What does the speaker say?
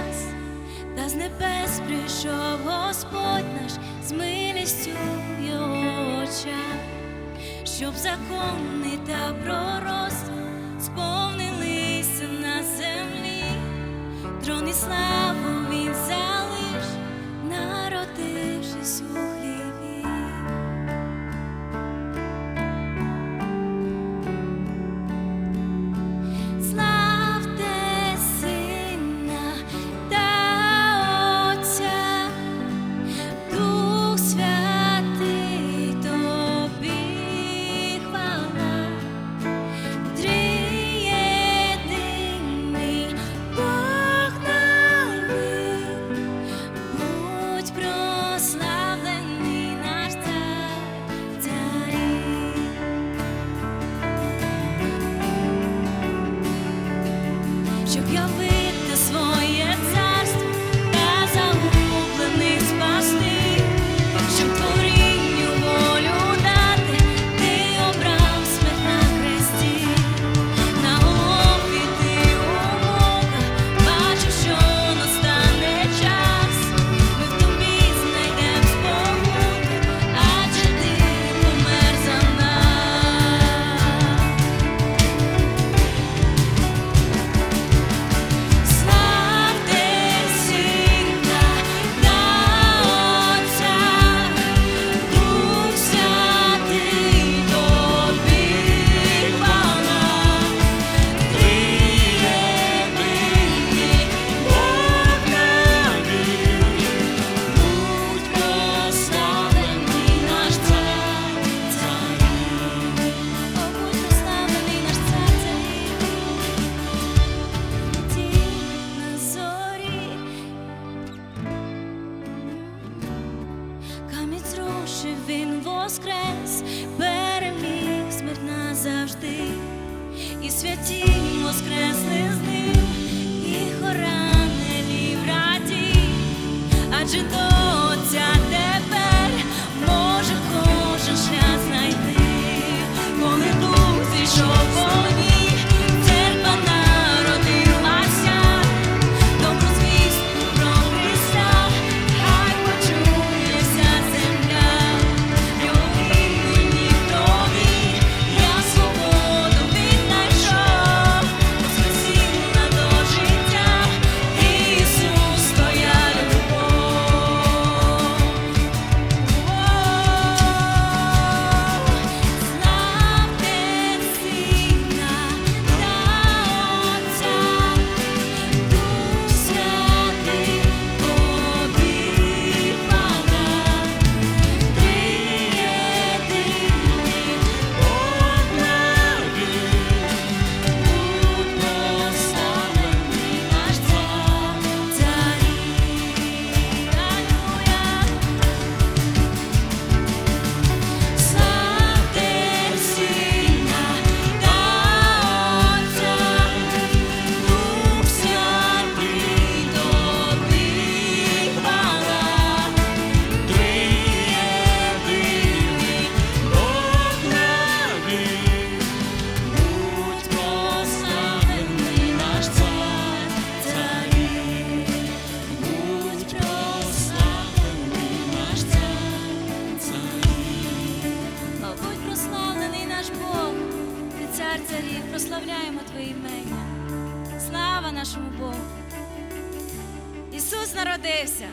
нас, та з небес прийшов Господь наш з милістю в його очах, щоб закони та пророцтва сповнилися на землі, трони слави. щоб я вийшла. воскрес, переміг смерть назавжди, і святі воскресли з ним, і хора в раді, адже то. нашому Богу. Ісус народився.